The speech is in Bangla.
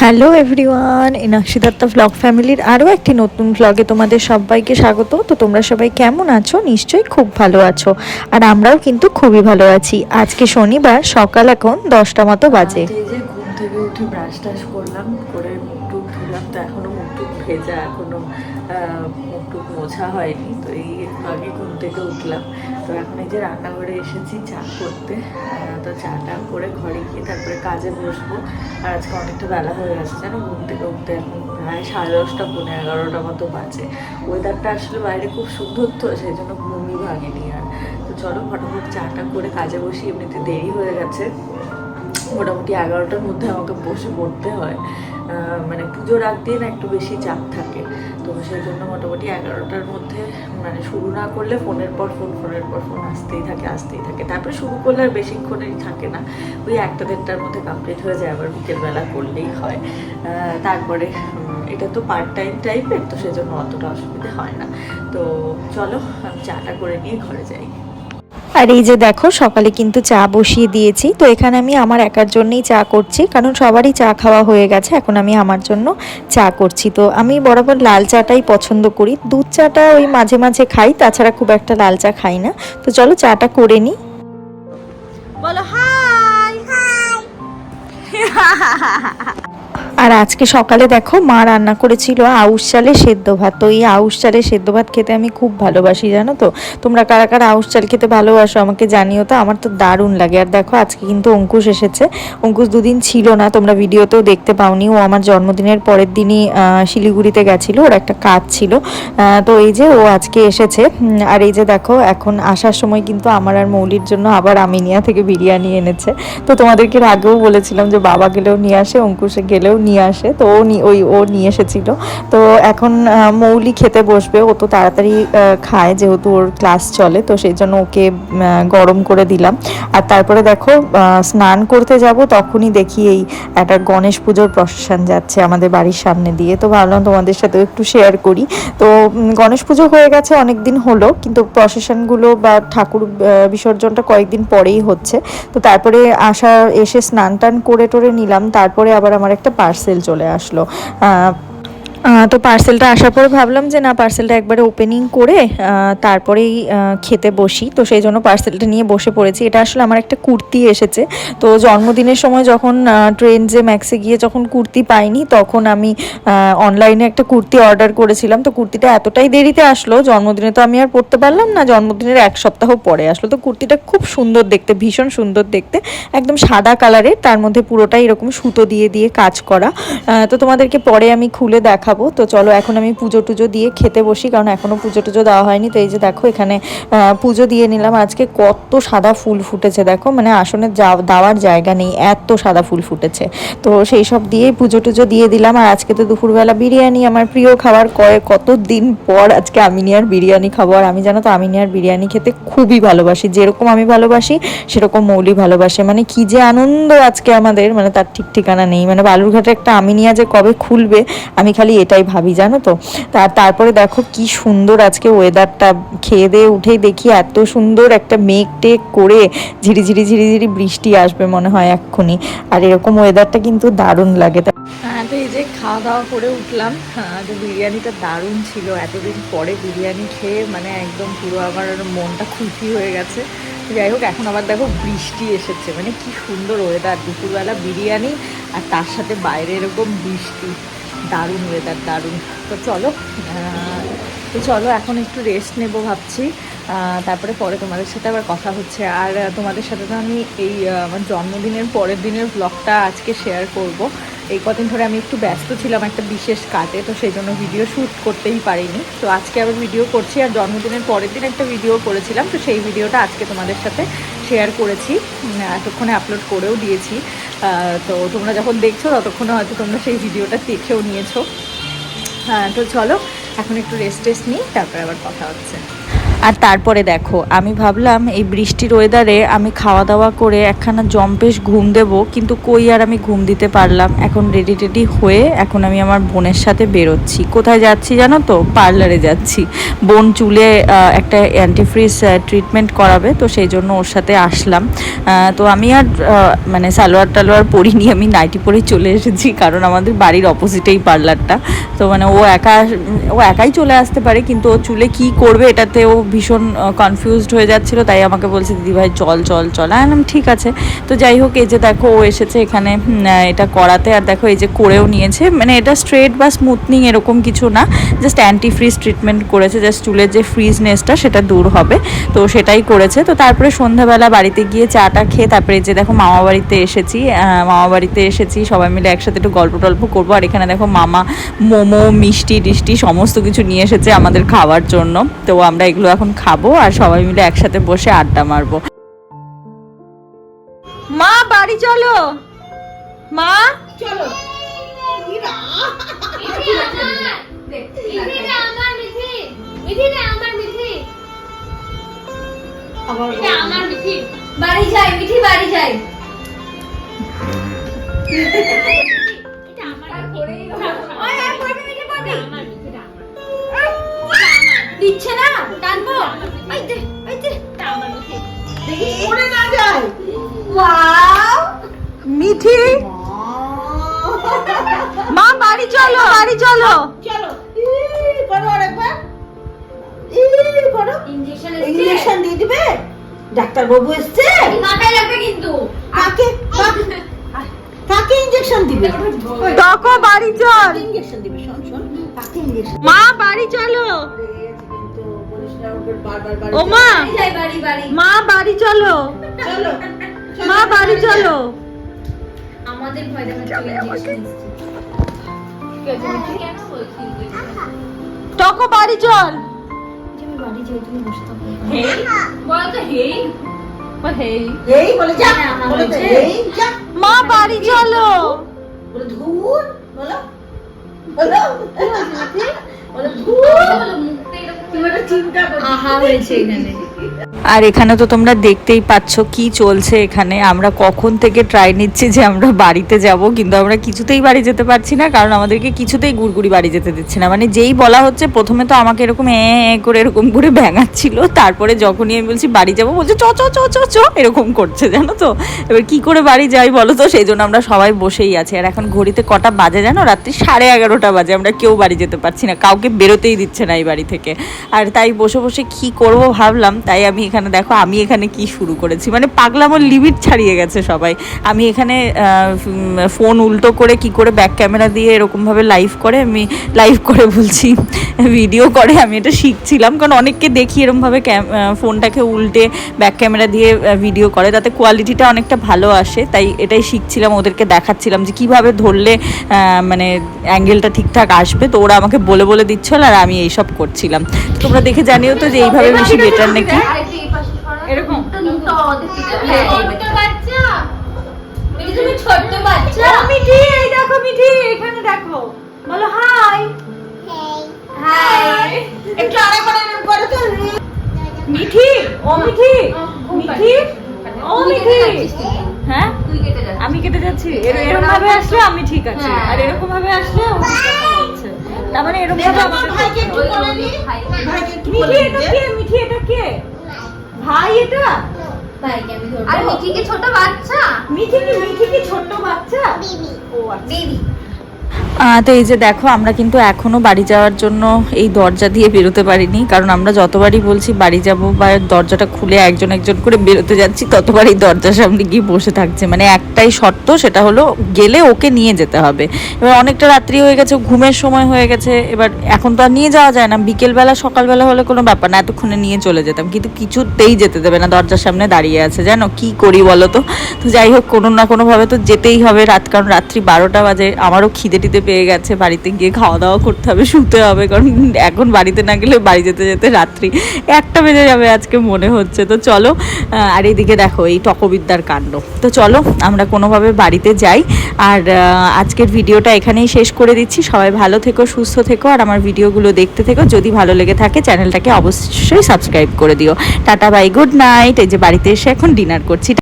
Hello everyone Enakshi Dutta blog ফ্যামিলির আরও একটি নতুন ব্লগে তোমাদের সবাইকে স্বাগত। তো তোমরা সবাই কেমন আছো? নিশ্চয়ই খুব ভালো আছো। আর আমরাও কিন্তু খুবই ভালো আছি। আজকে শনিবার, সকাল এখন দশটা মতো বাজে। ঘুম থেকে উঠে ব্রাশ টাশ করলাম, করে ধুলাম, তো এখনও মুখ টুক ভেজা এখনও আহ, মুখ টুক মোছা হয়নি তো এই আগে ঘুম থেকে উঠলাম। তো এখন এই যে রান্নাঘরে এসেছি চা করতে তো চাটা করে ঘরে গিয়ে তারপরে কাজে বসবো। আর আজকে অনেকটা বেলা হয়ে গেছে জানো ঘুম থেকে উঠতে এখন প্রায় সাড়ে দশটা পনেরো এগারোটা মতো বাজে। ওয়েদারটা আসলে বাইরে খুব সুন্দর তো সেই জন্য ঘুমই ভাঙেনি আর। তো চলো ফটাফট চাটা করে কাজে বসি এমনিতে দেরি হয়ে গেছে। মোটামুটি এগারোটার মধ্যে আমাকে বসে পড়তে হয়। মানে পুজোর আগ দিয়ে না একটু বেশি চাপ থাকে। তো সেই জন্য মোটামুটি এগারোটার মধ্যে মানে শুরু না করলে ফোনের পর ফোন, ফোনের পর ফোন আসতেই থাকে আসতেই থাকে। তারপরে শুরু করলে আর বেশিক্ষণের থাকে না। ওই একটা দেড়টার মধ্যে কমপ্লিট হয়ে যায়, আবার বিকেলবেলা করলেই হয়। তারপরে এটা তো পার্ট টাইম টাইপের তো সেজন্য অতটা অসুবিধা হয় না। তো চলো, আমি চাটা করে নিয়ে ঘরে যাই। আর এই যে দেখো সকালে কিন্তু চা বসিয়ে দিয়েছি। তো এখানে আমি আমার একার জন্যই চা করছি কারণ সবারই চা খাওয়া হয়ে গেছে এখন আমি আমার জন্য চা করছি। তো আমি বরাবর লাল চাটাই পছন্দ করি। দুধ চাটা ওই মাঝে মাঝে খাই তাছাড়া খুব একটা লাল চা খাই না। তো চলো চাটা করে নিই। বলো হাই! আর আজকে সকালে দেখো মা রান্না করেছিল আউশ চালে সেদ্ধ ভাত। তো এই আউশ চালে সেদ্ধ ভাত খেতে আমি খুব ভালোবাসি, জানো তো? তোমরা কারা কারা আউশ চাল খেতে ভালোবাসো আমাকে জানিও তো, আমার তো দারুণ লাগে। আর দেখো আজকে কিন্তু অঙ্কুশ এসেছে। অঙ্কুশ দুদিন ছিল না, তোমরা ভিডিওতেও দেখতে পাওনি। ও আমার জন্মদিনের পরের দিনই শিলিগুড়িতে গেছিল, ওর একটা কাজ ছিল। তো এই যে ও আজকে এসেছে। আর এই যে দেখো, এখন আসার সময় কিন্তু আমার আর মৌলির জন্য আবার আমিনিয়া থেকে বিরিয়ানি এনেছে। তো তোমাদেরকে আগেও বলেছিলাম যে বাবা গেলেও নিয়ে আসে, অঙ্কুশে গেলেও নিয়ে আসে, তো ও ওই, ও নিয়ে এসেছিল। তো এখন মৌলি খেতে বসবে, ও তো তাড়াতাড়ি খায় যেহেতু ওর ক্লাস চলে, তো সেই জন্য ওকে গরম করে দিলাম। আর তারপরে দেখো স্নান করতে যাব, তখনই দেখি এই একটা গণেশ পুজোর প্রসেশন যাচ্ছে আমাদের বাড়ির সামনে দিয়ে। তো ভাবলাম তোমাদের সাথেও একটু শেয়ার করি। তো গণেশ পুজো হয়ে গেছে অনেক দিন হলো, কিন্তু প্রসেশনগুলো বা ঠাকুর বিসর্জনটা কয়েকদিন পরেই হচ্ছে। তো তারপরে আসা এসে স্নান টান করে টোরে নিলাম, তারপরে আবার আমার একটা পার্সেল চলে আসলো। তো পার্সেলটা আসার পর ভাবলাম যে না পার্সেলটা একবারে ওপেনিং করে তারপরেই খেতে বসি। তো সেই জন্য পার্সেলটা নিয়ে বসে পড়েছি। এটা আসলে আমার একটা কুর্তি এসেছে। তো জন্মদিনের সময় যখন ট্রেন যে ম্যাক্সে গিয়ে যখন কুর্তি পাইনি, তখন আমি অনলাইনে একটা কুর্তি অর্ডার করেছিলাম। তো কুর্তিটা এতটাই দেরিতে আসলো, জন্মদিনে তো আমি আর পরতে পারলাম না। জন্মদিনের এক সপ্তাহ পরে আসলো। তো কুর্তিটা খুব সুন্দর দেখতে, ভীষণ সুন্দর দেখতে। একদম সাদা কালারের তার মধ্যে পুরোটাই এরকম সুতো দিয়ে দিয়ে কাজ করা। তো তোমাদেরকে পরে আমি খুলে দেখাবো। তো চলো এখন আমি পুজো টুজো দিয়ে খেতে বসি, কারণ এখনও পুজো টুজো দেওয়া হয়নি। তো এই যে দেখো এখানে পুজো দিয়ে নিলাম। আজকে কত সাদা ফুল ফুটেছে দেখো। মানে আসনে দেওয়ার জায়গা নেই, এত সাদা ফুল ফুটেছে। তো সেই সব দিয়েই পুজো টুজো দিয়ে দিলাম। আর আজকে তো দুপুরবেলা বিরিয়ানি। আমার প্রিয় খাবার কয়ে কত দিন পর আজকে আমিনিয়ার বিরিয়ানি খাব। আর আমি জানো তো আমিনিয়ার বিরিয়ানি খেতে খুবই ভালোবাসি। যেরকম আমি ভালোবাসি, সেরকম মৌলি ভালোবাসে। মানে কি যে আনন্দ আজকে আমাদের। মানে তার ঠিক ঠিকানা নেই। মানে বালুরঘাটে একটা আমিনিয়া যে কবে খুলবে, আমি খালি এটাই ভাবি জানো তো? তার তারপরে দেখো কি সুন্দর আজকে ওয়েদারটা খেয়ে দিয়ে উঠেই দেখি এত সুন্দর একটা মেঘ টেক করে ঝিরিঝিরি ঝিরিঝিরি বৃষ্টি আসবে মনে হয় এক্ষুনি। আর এরকম ওয়েদারটা কিন্তু দারুণ লাগে। হ্যাঁ তো এই যে খাওয়া দাওয়া করে উঠলাম হ্যাঁ, বিরিয়ানিটা দারুণ ছিল। এতদিন পরে বিরিয়ানি খেয়ে মানে একদম পুরো আমার মনটা খুশি হয়ে গেছে। যাই হোক এখন আবার দেখো বৃষ্টি এসেছে। মানে কি সুন্দর ওয়েদার দুপুরবেলা বিরিয়ানি আর তার সাথে বাইরে এরকম বৃষ্টি। দারুণ ওয়েদার দারুণ। তো চলো তো চলো, এখন একটু রেস্ট নেব ভাবছি। তারপরে পরে তোমাদের সাথে আবার কথা হচ্ছে। আর তোমাদের সাথে তো আমি এই আমার জন্মদিনের পরের দিনের ব্লগটা আজকে শেয়ার করব। এই কদিন ধরে আমি একটু ব্যস্ত ছিলাম একটা বিশেষ কাজে, তো সেই জন্য ভিডিও শ্যুট করতেই পারিনি। তো আজকে আবার ভিডিও করছি, আর জন্মদিনের পরের দিন একটা ভিডিও করেছিলাম। তো সেই ভিডিওটা আজকে তোমাদের সাথে শেয়ার করেছি। এতক্ষণে আপলোড করেও দিয়েছি। তো তোমরা যখন দেখছ ততক্ষণে হয়তো তোমরা সেই ভিডিওটা দেখেও নিয়েছো। হ্যাঁ তো চলো, এখন একটু রেস্ট টেস্ট নিই, তারপরে আবার কথা হচ্ছে। আর তারপরে দেখো, আমি ভাবলাম এই বৃষ্টির ওয়েদারে আমি খাওয়া দাওয়া করে একখানা জম্পেশ ঘুম দেব, কিন্তু কই আর আমি ঘুম দিতে পারলাম? এখন রেডি টেডি হয়ে এখন আমি আমার বোনের সাথে বেরোচ্ছি। কোথায় যাচ্ছি জানো তো? পার্লারে যাচ্ছি। বোন চুলে একটা অ্যান্টিফ্রিজ ট্রিটমেন্ট করাবে, তো সেই জন্য ওর সাথে আসলাম। তো আমি আর মানে সালোয়ার টালোয়ার পরিনি আমি নাইটি পরেই চলে এসেছি, কারণ আমাদের বাড়ির অপোজিটেই পার্লারটা তো মানে ও একা, ও একাই চলে আসতে পারে, কিন্তু ও চুলে কি করবে এটাতে ও ভীষণ কনফিউজড হয়ে যাচ্ছিল, তাই আমাকে বলছে, দিদি ভাই, চল চল চল। আমি ঠিক আছে। তো যাই হোক, এই যে দেখো, ও এসেছে এখানে এটা করাতে। আর দেখো, এই যে করেও নিয়েছে। মানে এটা স্ট্রেট বা স্মুথনিং এরকম কিছু না। জাস্ট অ্যান্টি ফ্রিজ ট্রিটমেন্ট করেছে জাস্ট চুলের যে ফ্রিজনেসটা সেটা দূর হবে। তো সেটাই করেছে। তো তারপরে সন্ধ্যাবেলা বাড়িতে গিয়ে চাটা খেয়ে, তারপরে যে দেখো, মামা বাড়িতে এসেছি মামা বাড়িতে এসেছি, সবাই মিলে একসাথে একটু গল্প টল্প করব। আর এখানে দেখো, মামা মোমো মিষ্টি টিষ্টি সমস্ত কিছু নিয়ে এসেছে আমাদের খাওয়ার জন্য। তো আমরা এগুলো এখন খাব আর সবাই মিলে একসাথে বসে আড্ডা মারবো। মা বাড়ি চলো। মা? মিঠিটা আমার মিঠি মিঠিটা আমার মিঠি এটা আমার মিঠি বাড়ি যাই মিঠি বাড়ি যাই। দিচ্ছে না টানবো? দে দে দেখি। পড়ে না যায়। ওয়াও। মিঠি। মা বাড়ি চলো বাড়ি চলো। চলো। করো আরেকবার। করো। ইনজেকশন দিয়ে দিবে? ডাক্তার বাবু এসছে মাথায় লাগবে কিন্তু। কাকে? কাকে? ইঞ্জেকশন দিবে? তকো বাড়ি চল। ইঞ্জেকশন দিবে? শোন শোন। কাকে ইঞ্জেকশন মা বাড়ি চলো। ও মা! বাড়ি মা চলো। চলো মা বাড়ি চলো। আমাদের ভয় তকো বাড়ি চল। বাড়ি যাই তুমি বসে থাকো। হেই? বল তো হেই। হেই এই বলে যা হ্যাঁ, বলে তো যা। মা বাড়ি চলো। বলে ধুর বলো। বলো। আর এখানে তো তোমরা দেখতেই পাচ্ছ কি চলছে এখানে। আমরা কখন থেকে ট্রাই নিচ্ছি যে আমরা বাড়িতে যাব, কিন্তু আমরা কিছুতেই বাড়ি যেতে পারছি না, কারণ আমাদেরকে কিছুতেই গুড়গুড়ি বাড়ি যেতে দিচ্ছে না। মানে যেই বলা হচ্ছে, প্রথমে তো আমাকে এরকম এ করে এরকম করে ভ্যাঙাচ্ছিল তারপরে যখনই আমি বলছি, বাড়ি যাব, বলছে, চ চ চ চ চ, এরকম করছে, জানো তো? এবার কি করে বাড়ি যাই বলো তো? সেই জন্য আমরা সবাই বসেই আছি। আর এখন ঘড়িতে কটা বাজে জানো? রাত্রি সাড়ে এগারোটা বাজে, আমরা কেউ বাড়ি যেতে পারছি না। কাউকে বেরোতেই দিচ্ছে না এই বাড়ি থেকে। আর তাই বসে বসে কি করব ভাবলাম, তাই আমি এখানে দেখো আমি এখানে কি শুরু করেছি। মানে পাগলামোর লিমিট ছাড়িয়ে গেছে সবাই। আমি এখানে ফোন উল্টো করে কি করে ব্যাক ক্যামেরা দিয়ে এরকমভাবে লাইভ করে, আমি লাইভ করে বলছি ভিডিও করে, আমি এটা শিখছিলাম। কারণ অনেককে দেখি এরকমভাবে ক্যাম- ফোনটাকে উল্টে ব্যাক ক্যামেরা দিয়ে ভিডিও করে। তাতে কোয়ালিটিটা অনেকটা ভালো আসে, তাই এটাই শিখছিলাম, ওদেরকে দেখাচ্ছিলাম যে কীভাবে ধরলে মানে অ্যাঙ্গেলটা ঠিকঠাক আসবে। তো ওরা আমাকে বলে বলে দিচ্ছিল আর আমি এইসব করছিলাম। তোমরা দেখে জানিও তো যে এইভাবে বেশি বেটার নাকি? এরকম? ছোট্ট বাচ্চা। মিঠি তুমি ছোট্ট বাচ্চা। মিঠি এই দেখো মিঠি এখানে দেখো। বলো হাই হাই একটু আরেকবার এরকম করো তো মিঠি ও মিঠি। মিঠি? ও মিঠি। হ্যাঁ? তুই কেটে যাচ্ছিস। আমি কেটে যাচ্ছি। এর- এরকম ভাবে আসলে আমি ঠিক আছে। হ্যাঁ। আর এরকম ভাবে আসলে তার মানে এরকম মিঠি এটা কে মিঠি এটা কে? ভাই এটা? ভাইকে আমি ধরবো। আর মিঠি কি ছোট বাচ্চা? মিঠি কি মিঠি কি ছোট্ট বাচ্চা? ও আচ্ছা। বেবি। তো এই যে দেখো, আমরা কিন্তু এখনও বাড়ি যাওয়ার জন্য এই দরজা দিয়ে বেরোতে পারিনি। কারণ আমরা যতবারই বলছি বাড়ি যাব বা দরজাটা খুলে একজন একজন করে বেরোতে যাচ্ছি, ততবারই দরজার সামনে গিয়ে বসে থাকছে। মানে একটাই শর্ত, সেটা হলো গেলে ওকে নিয়ে যেতে হবে। এবার অনেকটা রাত্রি হয়ে গেছে, ঘুমের সময় হয়ে গেছে। এবার এখন তো আর নিয়ে যাওয়া যায় না। বিকেলবেলা, সকালবেলা হলে কোনো ব্যাপার না, এতক্ষণে নিয়ে চলে যেতাম। কিন্তু কিছুতেই যেতে দেবে না, দরজার সামনে দাঁড়িয়ে আছে। জানো, কি করি বলো তো? তো যাই হোক, কোনো না কোনোভাবে তো যেতেই হবে রাত। কারণ রাত্রি বারোটা বাজে, আমারও খিদে টিদে পেয়ে গেছে, বাড়িতে গিয়ে খাওয়া দাওয়া করতে হবে, শুতে হবে, কারণ এখন বাড়িতে না গেলে বাড়ি যেতে যেতে রাত্রি একটা বেজে যাবে আজকে মনে হচ্ছে। তো চলো আর এইদিকে দেখো এই টকবিদ্যার কাণ্ড। তো চলো, আমরা কোনোভাবে বাড়িতে যাই। আর আজকের ভিডিওটা এখানেই শেষ করে দিচ্ছি। সবাই ভালো থেকো, সুস্থ থেকো, আর আমার ভিডিওগুলো দেখতে থেকো। যদি ভালো লেগে থাকে, চ্যানেলটাকে অবশ্যই সাবস্ক্রাইব করে দিও। Tata, bye, good night. এই যে বাড়িতে এসে এখন ডিনার করছি।